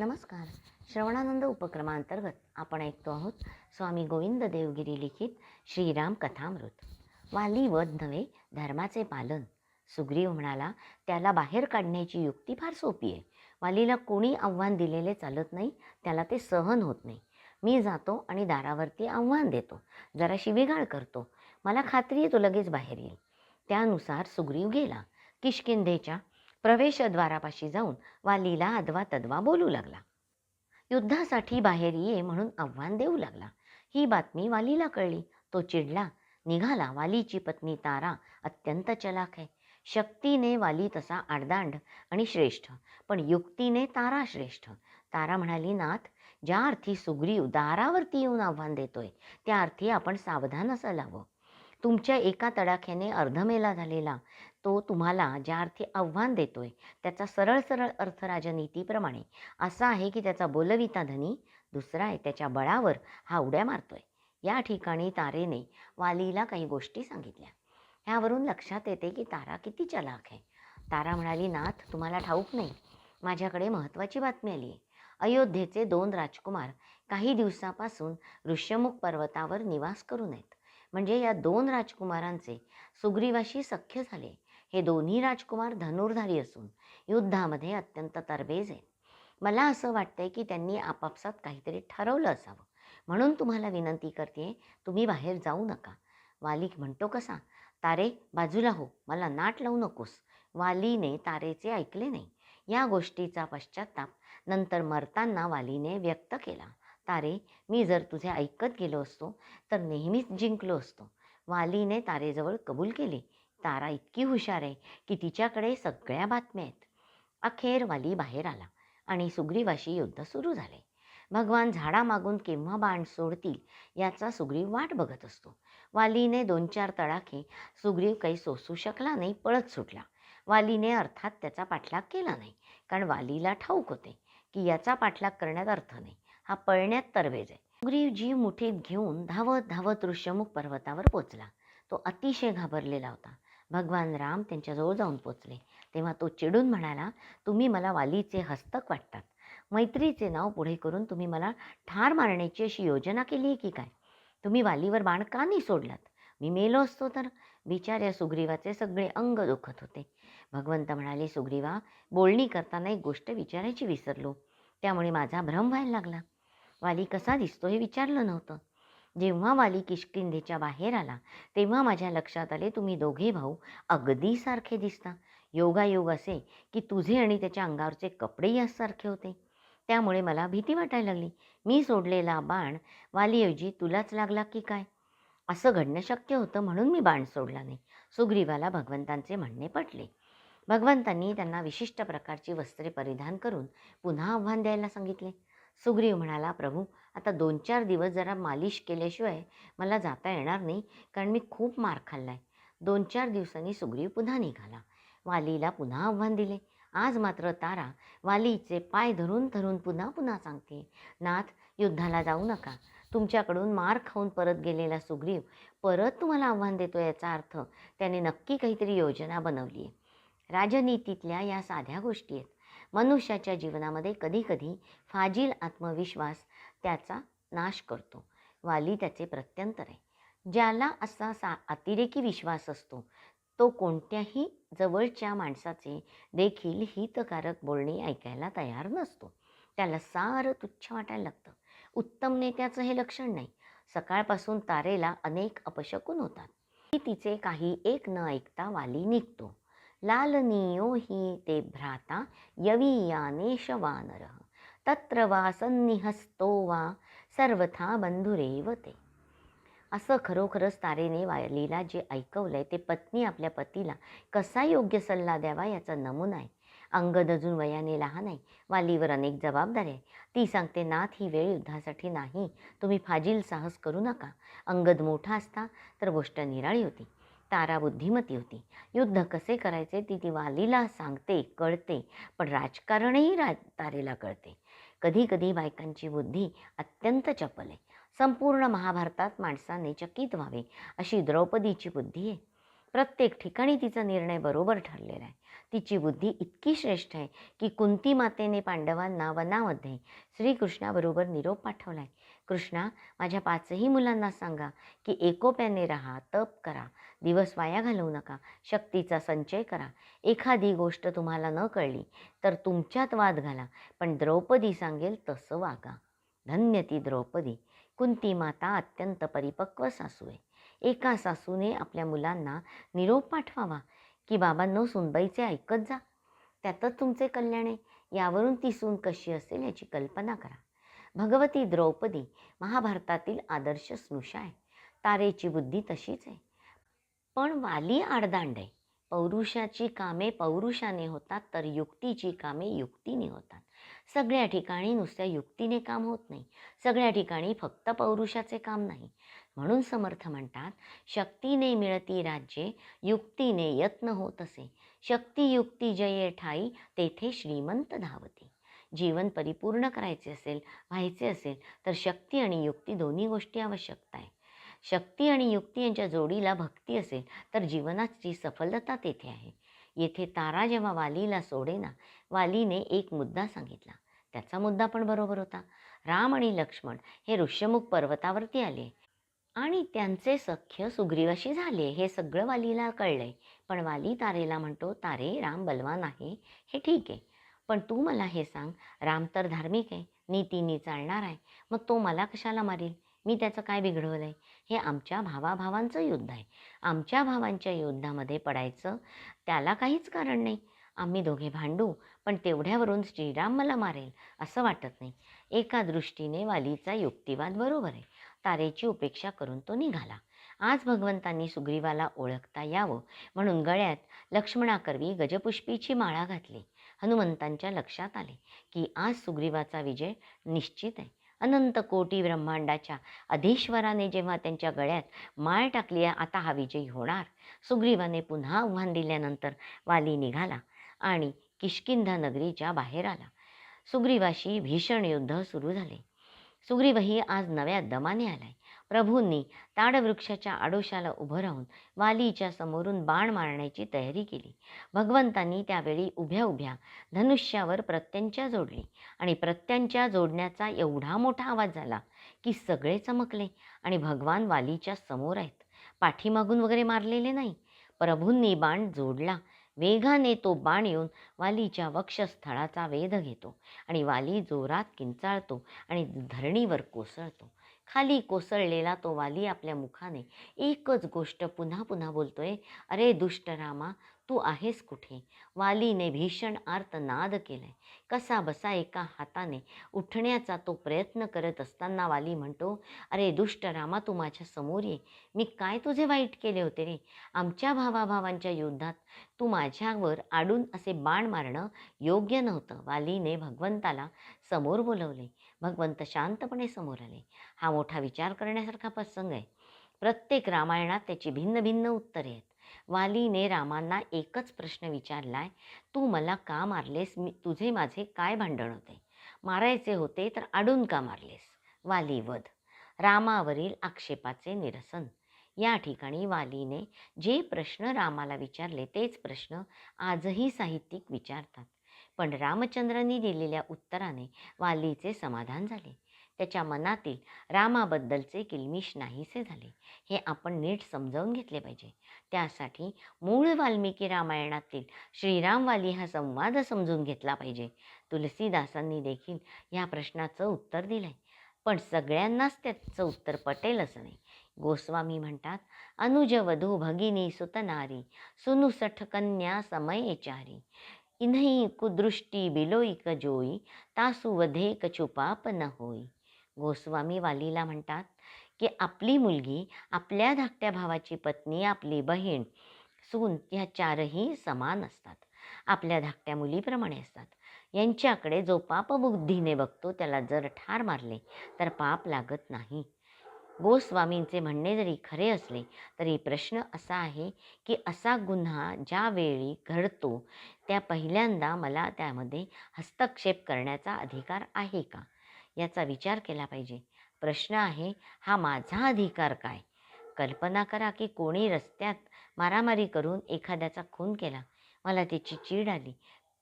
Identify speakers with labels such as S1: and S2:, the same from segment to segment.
S1: नमस्कार. श्रवणानंद उपक्रमांतर्गत आपण ऐकतो आहोत स्वामी गोविंद देवगिरी लिखित श्रीराम कथामृत. वाली वध नव्हे धर्माचे पालन. सुग्रीव म्हणाला त्याला बाहेर काढण्याची युक्ती फार सोपी आहे. वालीला कोणी आव्हान दिलेले चालत नाही त्याला ते सहन होत नाही. मी जातो आणि दारावरती आव्हान देतो. जरा शिविगाळ करतो. मला खात्री आहे तो लगेच बाहेर येईल. त्यानुसार सुग्रीव गेला. किष्किंधेच्या प्रवेशद्वारापाशी जाऊन वालीला अदवा तदवा बोलू लागला. युद्धासाठी बाहेर ये म्हणून आव्हान देऊ लागला. ही बातमी वालीला कळली. तो चिडला. निघाला. वालीची पत्नी तारा अत्यंत चलाख आहे. शक्तीने वाली तसा आडदांड आणि श्रेष्ठ पण युक्तीने तारा श्रेष्ठ. तारा म्हणाली नाथ ज्या अर्थी सुग्रीव दारावरती येऊन आव्हान देतोय त्या अर्थी आपण सावधान असायलावं तुमच्या एका तडाख्याने अर्धमेला झालेला तो तुम्हाला ज्या अर्थी आव्हान देतोय त्याचा सरळ सरळ अर्थ राजनीतीप्रमाणे असा आहे की त्याचा बोलविता धनी दुसरा आहे त्याच्या बळावर हा उड्या मारतोय. या ठिकाणी तारेने वालीला काही गोष्टी सांगितल्या. ह्यावरून लक्षात येते की तारा किती चलाक आहे. तारा म्हणाली नाथ तुम्हाला ठाऊक नाही. माझ्याकडे महत्त्वाची बातमी आली आहे अयोध्येचे दोन राजकुमार काही दिवसापासून ऋष्यमुख पर्वतावर निवास करून आहेत म्हणजे या दोन राजकुमारांचे सुग्रीवाशी सख्य झाले. हे दोन्ही राजकुमार धनुर्धारी असून युद्धामध्ये अत्यंत तरबेज आहेत. मला असं वाटतंय की त्यांनी आपापसात काहीतरी ठरवलं असावं. म्हणून तुम्हाला विनंती करते तुम्ही बाहेर जाऊ नका. वालिक म्हणतो कसा तारे बाजूला हो मला नाट लावू नकोस. वालीने तारेचे ऐकले नाही. या गोष्टीचा पश्चाताप नंतर मरताना वालीने व्यक्त केला. तारे मी जर तुझे ऐकत गेलो असतो तर नेहमीच जिंकलो असतो. वालीने तारेजवळ कबूल केले. तारा इतकी हुशार आहे की तिच्याकडे सगळ्या बातम्या आहेत. अखेर वाली बाहेर आला आणि सुग्रीवाशी युद्ध सुरू झाले. भगवान झाडामागून केव्हा बाण सोडतील याचा सुग्रीव वाट बघत असतो. वालीने दोन चार तडाखे सुग्रीव काही सोसू शकला नाही पळत सुटला. वालीने अर्थात त्याचा पाठलाग केला नाही कारण वालीला ठाऊक होते की याचा पाठलाग करण्यात अर्थ नाही. हा पळण्यात तरबेज आहे. सुग्रीव जीव मुठीत घेऊन धावत धावत ऋष्यमुख पर्वतावर पोचला. तो अतिशय घाबरलेला होता. भगवान राम त्यांच्याजवळ जाऊन पोचले. तेव्हा तो चिडून म्हणाला तुम्ही मला वालीचे हस्तक वाटतात. मैत्रीचे नाव पुढे करून तुम्ही मला ठार मारण्याची अशी योजना केली आहे की काय? तुम्ही वालीवर बाण का नाही सोडलात? मी मेलो असतो तर. बिचाऱ्या सुग्रीवाचे सगळे अंग दुखत होते. भगवंत म्हणाले सुग्रीवा बोलणी करताना एक गोष्ट विचारायची विसरलो. त्यामुळे माझा भ्रम व्हायला लागला. वाली कसा दिसतो हे विचारलं नव्हतं. जेव्हा वाली किष्किंधेच्या बाहेर आला तेव्हा माझ्या लक्षात आले तुम्ही दोघे भाऊ अगदी सारखे दिसता. योगायोग असे की तुझे आणि त्याच्या अंगावरचे कपडेही यासारखे होते. त्यामुळे मला भीती वाटायला लागली. मी सोडलेला बाण वालीऐवजी तुलाच लागला की काय? असं घडणं शक्य होतं म्हणून मी बाण सोडला नाही सुग्रीवाला भगवंतांचे म्हणणे पटले. भगवंतांनी त्यांना विशिष्ट प्रकारची वस्त्रे परिधान करून पुन्हा आव्हान द्यायला सांगितले. सुग्रीव म्हणाला प्रभू आता दोन चार दिवस जरा मालिश केल्याशिवाय मला जाता येणार नाही कारण मी खूप मार खाल्ला आहे दोन चार दिवसांनी सुग्रीव पुन्हा निघाला. वालीला पुन्हा आव्हान दिले. आज मात्र तारा वालीचे पाय धरून धरून पुन्हा पुन्हा सांगते. नाथ युद्धाला जाऊ नका. तुमच्याकडून मार खाऊन परत गेलेला सुग्रीव परत तुम्हाला आव्हान देतो याचा अर्थ त्याने नक्की काहीतरी योजना बनवली आहे राजनीतीतल्या या साध्या गोष्टी आहेत. मनुष्याच्या जीवनामध्ये कधीकधी फाजील आत्मविश्वास त्याचा नाश करतो. वाली त्याचे प्रत्यंतर आहे. ज्याला असा सा अतिरेकी विश्वास असतो तो कोणत्याही जवळच्या माणसाचे देखील हितकारक बोलणे ऐकायला तयार नसतो. त्याला सारं तुच्छ वाटायला लागतं. उत्तम नेत्याचं हे लक्षण नाही. सकाळपासून तारेला अनेक अपशकून होतात. ती तिचे काही एक न ऐकता वाली निघतो. लालनीयो हि ते भ्राता यवीयानेश वानर तत्र वा सन्निहस्तो वा सर्वथा बंधुरेव ते। असं खरोखरच तारेने वालीला जे ऐकवलं आहे ते पत्नी आपल्या पतीला कसा योग्य सल्ला द्यावा याचा नमुना आहे. अंगद अजून वयाने लहान आहे वालीवर अनेक जबाबदारी आहे. ती सांगते नाथ ही वेळ युद्धासाठी नाही तुम्ही फाजील साहस करू नका. अंगद मोठा असता तर गोष्ट निराळी होती. तारा बुद्धिमती होती. युद्ध कसे करायचे ती ती वालीला सांगते कळते पण राजकारणही राज तारेला कळते. कधी कधी बायकांची बुद्धी अत्यंत चपल. आहे संपूर्ण महाभारतात माणसाने चकित व्हावे अशी द्रौपदीची बुद्धी आहे. प्रत्येक ठिकाणी तिचा निर्णय बरोबर ठरलेला आहे. तिची बुद्धी इतकी श्रेष्ठ आहे की कुंती मातेने पांडवांना वनामध्ये श्रीकृष्णाबरोबर निरोप पाठवला आहे कृष्णा माझ्या पाचही मुलांना सांगा की एकोप्याने राहा तप करा दिवस वाया घालवू नका शक्तीचा संचय करा. एखादी गोष्ट तुम्हाला न कळली तर तुमच्यात वाद घाला पण द्रौपदी सांगेल तसं वागा. धन्य ती द्रौपदी. कुंती माता अत्यंत परिपक्व सासू आहे. एका सासूने आपल्या मुलांना निरोप पाठवावा की बाबांनो सुनबाईचे ऐकत जा. त्यातच तुमचे कल्याण आहे. यावरून ती सून कशी असेल याची कल्पना करा. भगवती द्रौपदी महाभारतातील आदर्श स्नुषा आहे. तारेची बुद्धी तशीच आहे. पण वाली आडदांड आहे. पौरुषाची कामे पौरुषाने होतात तर युक्तीची कामे युक्तीने होतात. सगळ्या ठिकाणी नुसत्या युक्तीने काम होत नाही. सगळ्या ठिकाणी फक्त पौरुषाचे काम नाही. म्हणून समर्थ म्हणतात शक्तीने मिळती राज्ये युक्तीने यत्न होत असे. शक्ती युक्ती जये ठाई तेथे श्रीमंत धावती. जीवन परिपूर्ण करायचे असेल व्हायचे असेल तर शक्ती आणि युक्ती दोन्ही गोष्टी आवश्यकता आहे. शक्ती आणि युक्ती यांच्या जोडीला भक्ती असेल तर जीवनाची सफलता तेथे आहे. येथे तारा जेव्हा वालीला सोडेना वालीने एक मुद्दा सांगितला. त्याचा मुद्दा पण बरोबर होता. राम आणि लक्ष्मण हे ऋष्यमुख पर्वतावरती आले. आणि त्यांचे सख्य सुग्रीवाशी झाले हे सगळं वालीला कळलंय. पण वाली तारेला म्हणतो तारे राम बलवान आहे हे ठीक आहे. पण तू मला हे सांग राम तर धार्मिक आहे नीतीनी चालणार आहे. मग तो मला कशाला मारेल? मी त्याचं काय बिघडवलं आहे हे आमच्या भावाभावांचं युद्ध आहे. आमच्या भावांच्या युद्धामध्ये पडायचं त्याला काहीच कारण नाही. आम्ही दोघे भांडू पण तेवढ्यावरून श्रीराम मला मारेल असं वाटत नाही. एका दृष्टीने वालीचा युक्तिवाद बरोबर आहे. तारेची उपेक्षा करून तो निघाला. आज भगवंतांनी सुग्रीवाला ओळखता यावं म्हणून गळ्यात लक्ष्मणाकरवी गजपुष्पीची माळा घातली. हनुमंतांच्या लक्षात आले की आज सुग्रीवाचा विजय निश्चित आहे. अनंत कोटी ब्रह्मांडाच्या अधीश्वराने जेव्हा त्यांच्या गळ्यात माळ टाकली आहे आता हा विजयी होणार. सुग्रीवाने पुन्हा आव्हान दिल्यानंतर वाली निघाला आणि किशकिंधा नगरीच्या बाहेर आला. सुग्रीवाशी भीषण युद्ध सुरू झाले. सुग्रीवही आज नव्या दमाने आलाय. प्रभूंनी ताडवृक्षाच्या आडोशाला उभं राहून वालीच्या समोरून बाण मारण्याची तयारी केली. भगवंतांनी त्यावेळी उभ्या उभ्या धनुष्यावर प्रत्यांच्या जोडली आणि प्रत्यांच्या जोडण्याचा एवढा मोठा आवाज झाला की सगळे चमकले आणि भगवान वालीच्या समोर आहेत. पाठीमागून वगैरे मारलेले नाही. प्रभूंनी बाण जोडला वेगाने तो बाण येऊन वालीच्या वक्षस्थळाचा वेध घेतो आणि वाली जोरात किंचाळतो आणि धरणीवर कोसळतो. खाली कोसळलेला तो वाली आपल्या मुखाने एकच गोष्ट पुन्हा पुन्हा बोलतोय अरे दुष्ट रामा तू आहेस कुठे? वालीने भीषण आर्तनाद केलाय. कसा बसा एका हाताने? उठण्याचा तो प्रयत्न करत असताना वाली म्हणतो अरे दुष्ट रामा तू माझ्यासमोर ये. मी काय तुझे वाईट केले होते रे? आमच्या भावाभावांच्या युद्धात तू माझ्यावर आडून असे बाण मारणं योग्य नव्हतं. वालीने भगवंताला समोर बोलवले. भगवंत शांतपणे समोर आले. हा मोठा विचार करण्यासारखा प्रसंग आहे. प्रत्येक रामायणात त्याची भिन्न भिन्न उत्तरे आहेत. वालीने रामांना एकच प्रश्न विचारलाय तू मला का मारलेस? मी तुझे माझे काय भांडण होते? मारायचे होते तर अडून का मारलेस वाली वध. रामावरील आक्षेपाचे निरसन. या ठिकाणी वालीने जे प्रश्न रामाला विचारले तेच प्रश्न आजही साहित्यिक विचारतात. पण रामचंद्रांनी दिलेल्या उत्तराने वालीचे समाधान झाले. त्याच्या मनातील रामाबद्दलचे किलमिश नाहीसे झाले. हे आपण नीट समजावून घेतले पाहिजे. त्यासाठी मूळ वाल्मिकी रामायणातील श्रीरामवाली हा संवाद समजून घेतला पाहिजे. तुलसीदासांनी देखील या प्रश्नाचं उत्तर दिलं आहे पण सगळ्यांनाच त्याचं उत्तर पटेल असं नाही. गोस्वामी म्हणतात अनुज वधू भगिनी सुतनारी सुनुसठ कन्या समयचारी इन्ही कुदृष्टी बिलोईक जोई तासु वधे कचुपाप न होई. गोस्वामी वालीला म्हणतात की आपली मुलगी आपल्या धाकट्या भावाची पत्नी आपली बहीण सून ह्या चारही समान असतात. आपल्या धाकट्या मुलीप्रमाणे असतात. यांच्याकडे जो पापबुद्धीने बघतो त्याला जर ठार मारले तर पाप लागत नाही. गोस्वामींचे म्हणणे जरी खरे असले तरी प्रश्न असा आहे की असा गुन्हा ज्यावेळी घडतो त्या पहिल्यांदा मला त्यामध्ये हस्तक्षेप करण्याचा अधिकार आहे का? याचा विचार केला पाहिजे. प्रश्न आहे हा माझा अधिकार काय? कल्पना करा की कोणी रस्त्यात मारामारी करून एखाद्याचा खून केला. मला त्याची चीड आली.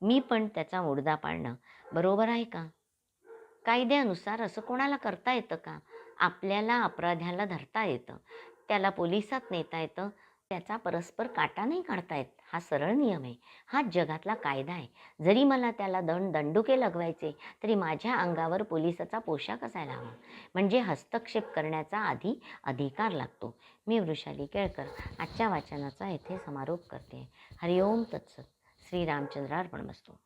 S1: मी पण त्याचा मुडदा पाडणं बरोबर आहे का? कायद्यानुसार असं कोणाला करता येतं का? आपल्याला अपराध्याला धरता येतं. त्याला पोलिसात नेता येतं. त्याचा परस्पर काटा नाही काढता येत. हा सरळ नियम आहे. हा जगातला कायदा आहे. जरी मला त्याला दंड दंडुके लगवायचे तरी माझ्या अंगावर पोलिसाचा पोशाख असायला हवा. म्हणजे हस्तक्षेप करण्याचा आधी अधिकार लागतो. मी वृषाली केळकर. आजच्या वाचनाचा येथे समारोप करते. हरिओम तत्सत. श्रीरामचंद्रार्पण बसतो.